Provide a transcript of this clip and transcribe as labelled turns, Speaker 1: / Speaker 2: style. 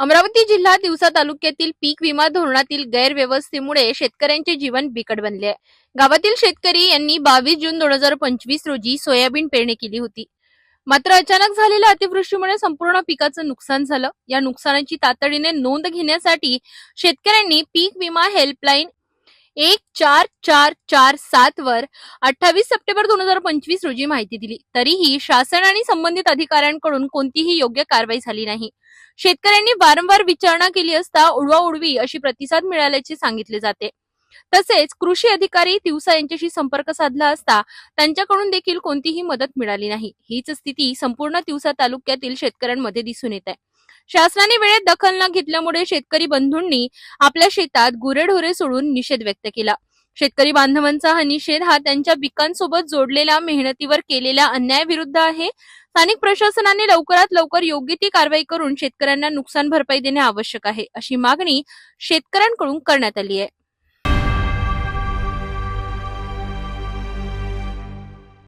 Speaker 1: अमरावती जिल्हा दिवसा तालुक्यातील पीक विमा धोरणातील गैरव्यवस्थेमुळे शेतकऱ्यांचे जीवन बिकट बनले आहे. गावातील शेतकरी यांनी बावीस जून दोन हजार पंचवीस रोजी सोयाबीन पेरणी केली होती. मात्र अचानक झालेल्या अतिवृष्टीमुळे संपूर्ण पिकाचं नुकसान झालं. या नुकसानाची तातडीने नोंद घेण्यासाठी शेतकऱ्यांनी पीक विमा हेल्पलाईन एक चार चार चार सात वर अठ्ठावीस सप्टेंबर दोन हजार पंचवीस रोजी माहिती दिली. तरीही शासन आणि संबंधित अधिकाऱ्यांकडून कोणतीही योग्य कारवाई झाली नाही. शेतकऱ्यांनी वारंवार विचारणा केली असता उडवाउडवी अशी प्रतिसाद मिळाल्याचे सांगितले जाते. तसेच कृषी अधिकारी दिवसा यांच्याशी संपर्क साधला असता त्यांच्याकडून देखील कोणतीही मदत मिळाली नाही. हीच स्थिती संपूर्ण दिवसा तालुक्यातील शेतकऱ्यांमध्ये दिसून येत आहे. शासनाने वेळेत दखल न घेतल्यामुळे शेतकरी बंधूंनी आपल्या शेतात गुरेढोरे सोडून निषेध व्यक्त केला. शेतकरी बांधवांचा हा निषेध हा त्यांच्या पिकांसोबत जोडलेल्या मेहनतीवर केलेल्या अन्यायाविरुद्ध आहे. स्थानिक प्रशासनाने लवकरात लवकर योग्य ती कारवाई करून शेतकऱ्यांना नुकसान भरपाई देणे आवश्यक आहे अशी मागणी शेतकऱ्यांकडून करण्यात आली आहे.